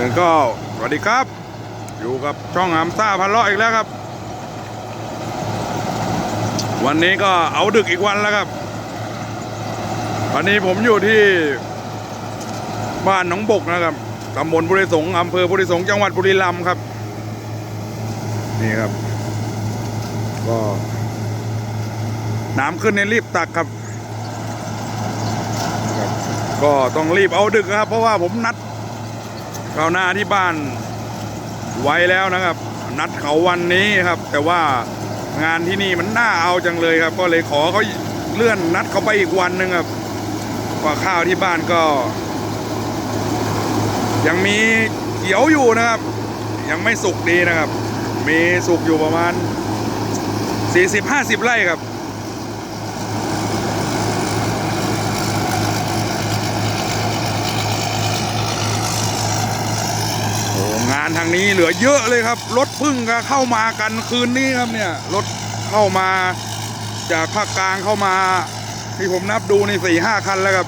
หนึ่งก็สวัสดีครับ อยู่กับช่องหามซ่าพันลาะอีกแล้วครับ วันนี้ก็เอาดึกอีกวันแล้วครับ วันนี้ผมอยู่ที่บ้านหนองบกนะครับตำบลบุรีสงอำเภอบุรีสงจังหวัดบุรีรัมย์ครับ นี่ครับ ก็น้ำขึ้นในรีบตักครับ ก็ต้องรีบเอาดึกนะครับ เพราะว่าผมนัด ข้าวหน้าที่บ้านไว้แล้วนะครับ นัดเขาวันนี้ครับ แต่ว่างานที่นี่มันน่าเอาจังเลยครับ ก็เลยขอเขาเลื่อนนัดเขาไปอีกวันหนึ่งครับว่าข้าวที่บ้านก็ ยังมีเขียวอยู่นะครับ ยังไม่สุกดีนะครับ มีสุกอยู่ประมาณ 40-50 ไร่ครับ งานทางนี้เหลือเยอะเลยครับ รถพึ่งก็เข้ามากันคืนนี้ครับเนี่ยรถเข้ามาจากภาคกลางเข้ามาที่ผมนับดูในสี่ห้าคันแล้วครับ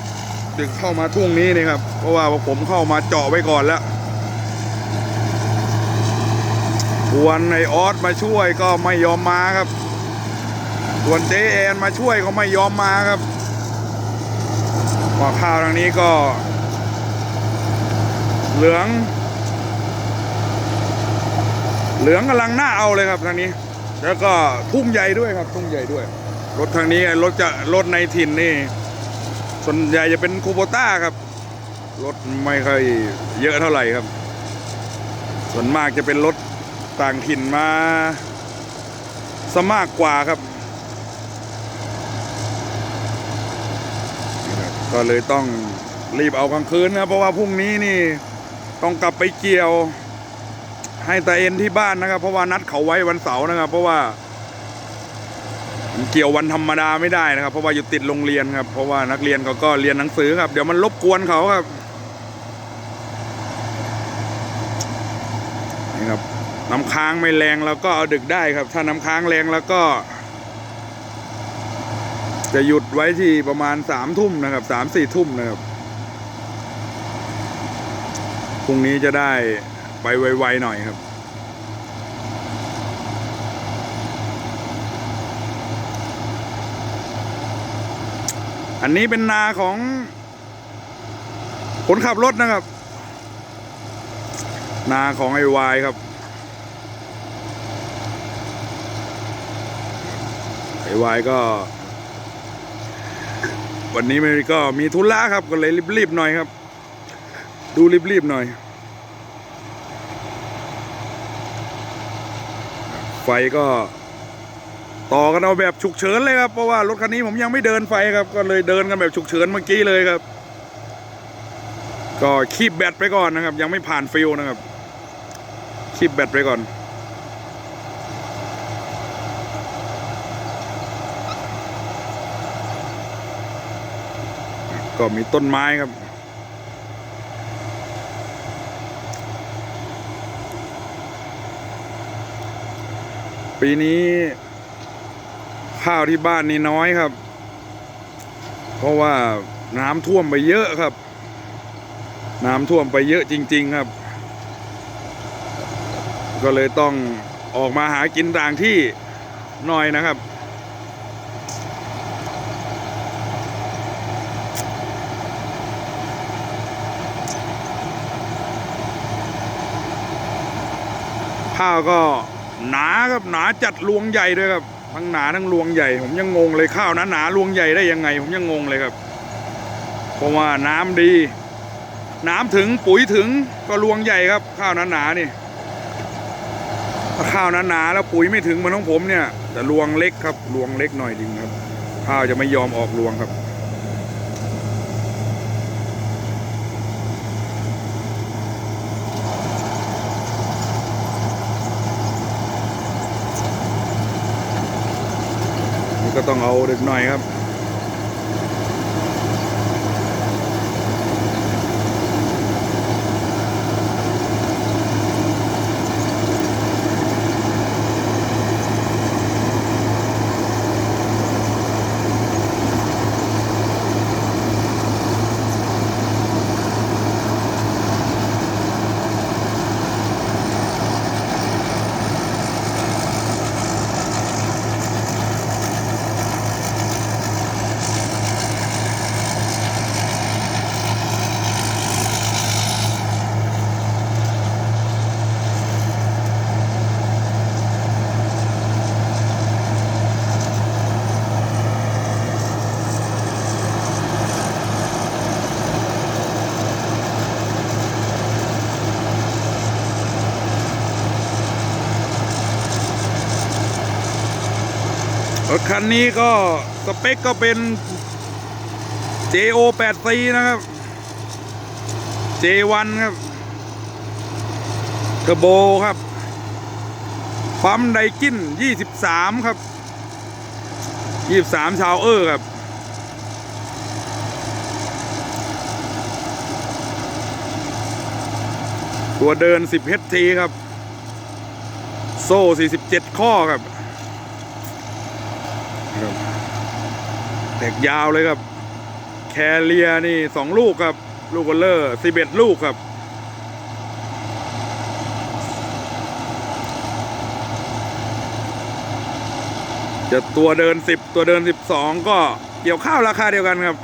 ดึกเข้ามาทุ่งนี้นี่ครับ เพราะว่าผมเข้ามาเจาะไว้ก่อนแล้วชวนในออสมาช่วยก็ไม่ยอมมาครับชวนเจแอนมาช่วยก็ไม่ยอมมาครับว่าข้าวทางนี้ก็ เหลือง เหลืองกำลังหน้าเอาเลยครับทางนี้ แล้วก็ทุ่งใหญ่ด้วยครับทุ่งใหญ่ด้วย รถทางนี้รถจะรถในถิ่นนี่ส่วนใหญ่จะเป็นคูโบต้าครับรถไม่ค่อยเยอะเท่าไหร่ครับ ส่วนมากจะเป็นรถต่างถิ่นมาสมากกว่าครับ ก็เลยต้องรีบเอากลางคืนนะเพราะว่าพรุ่งนี้นี่ต้องกลับไปเกี่ยว ให้ตาเอ็นที่บ้านนะครับ เพราะว่านัดเขาไว้วันเสาร์นะครับ เพราะว่าเกี่ยววันธรรมดาไม่ได้นะครับ เพราะว่าอยู่ติดโรงเรียนครับ เพราะว่านักเรียนเขาก็เรียนหนังสือครับ เดี๋ยวมันรบกวนเขาครับนี่ครับน้ำค้างไม่แรงแล้วก็เอาดึกได้ครับ ถ้าน้ำค้างแรงแล้วก็ จะหยุดไว้ที่ประมาณสามทุ่มนะครับสามสี่ทุ่มนะครับพรุ่งนี้จะได้ ไปไวๆหน่อยครับ อันนี้เป็นนาของคนขับรถนะครับ นาของไอวายครับไอวายก็ วันนี้มันก็มีธุระครับก็เลยรีบๆหน่อยครับ ดูรีบๆหน่อย ไฟก็ต่อกันเอาแบบฉุกเฉินเลยครับ เพราะว่ารถคันนี้ผมยังไม่เดินไฟครับ ก็เลยเดินกันแบบฉุกเฉินเมื่อกี้เลยครับ ก็คีบแบตไปก่อนนะครับ ยังไม่ผ่านฟิลนะครับ คีบแบตไปก่อน ก็มีต้นไม้ครับ ปีนี้ ข้าวที่บ้านนี่น้อยครับ เพราะว่าน้ำท่วมไปเยอะครับ น้ำท่วมไปเยอะจริง ๆครับ ก็เลยต้องออกมาหากินต่างที่หน่อยนะครับข้าวก็ หนาครับหนาจัดรวงใหญ่ด้วยครับทั้งหนาทั้งรวงใหญ่ ผมยังงงเลยข้าวนาหนารวงใหญ่ได้ยังไง ผมยังงงเลยครับเพราะว่าน้ำดี น้ำถึงปุ๋ยถึงก็รวงใหญ่ครับ ข้าวนาหนานี่ถ้าข้าวนาหนาแล้วปุ๋ยไม่ถึงเหมือนของผมเนี่ยแต่รวงเล็กครับรวงเล็กหน่อยจริงครับ ข้าวจะไม่ยอมออกรวงครับ นี่ก็ต้องเอาเด็กหน่อยครับ รถคันนี้ก็สเปคก็เป็น JO 8 C นะครับ J1 ครับเทอร์โบครับปั๊มไดกิน 23 ครับ 23 ชาวเออร์ครับ ตัวเดิน 10 HT ครับ โซ่ 47 ข้อครับ ครับแตกยาวเลยครับ แคเรียนี่2ลูกครับ ลูกกอลเลอร์11ลูกครับ จะตัวเดิน10ตัวเดิน12ก็เกี่ยวข้าวราคาเดียวกันครับ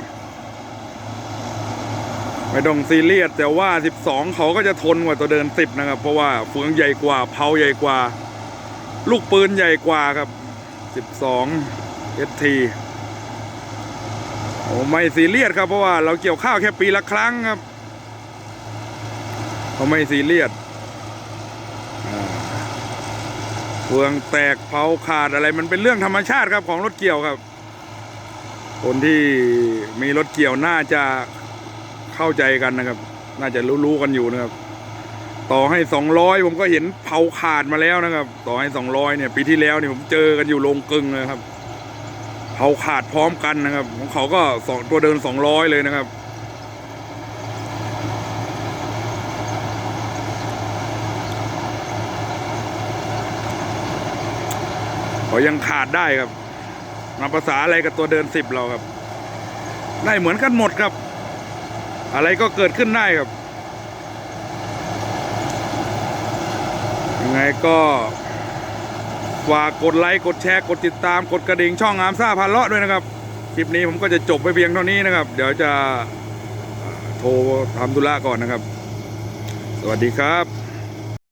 ไม่ต้องซีเรียสแต่ว่า12เขาก็จะทนกว่าตัวเดิน10นะครับ เพราะว่าเฟืงใหญ่กว่า เพาใหญ่กว่า ลูกปืนใหญ่กว่าครับ12 ST โอ้ไม่ซีเรียสครับเพราะว่าเราเกี่ยวข้าวแค่ปีละครั้งครับเขาไม่ซีเรียสเฟืองแตกเผาขาดอะไรมันเป็นเรื่องธรรมชาติครับของรถเกี่ยวครับ คนที่มีรถเกี่ยวน่าจะเข้าใจกันนะครับ น่าจะรู้ๆกันอยู่นะครับ ต่อให้สองร้อยผมก็เห็นเผาขาดมาแล้วนะครับ ต่อให้สองร้อยเนี่ย ปีที่แล้วเนี่ยผมเจอกันอยู่โรงกลึงเลยครับ เผาขาดพร้อมกันนะครับ ของเขาก็สองตัวเดินสองร้อยเลยนะครับ เขายังขาดได้ครับนับภาษาอะไรกับตัวเดินสิบเราครับ ได้เหมือนกันหมดครับ อะไรก็เกิดขึ้นได้ครับยังไงก็ ฝากกดไลค์กดแชร์กดติดตามกดกระดิ่งช่องงามซ่าพันเลาะด้วยนะครับ คลิปนี้ผมก็จะจบไปเพียงเท่านี้นะครับ เดี๋ยวจะโทรทำธุระก่อนนะครับ สวัสดีครับ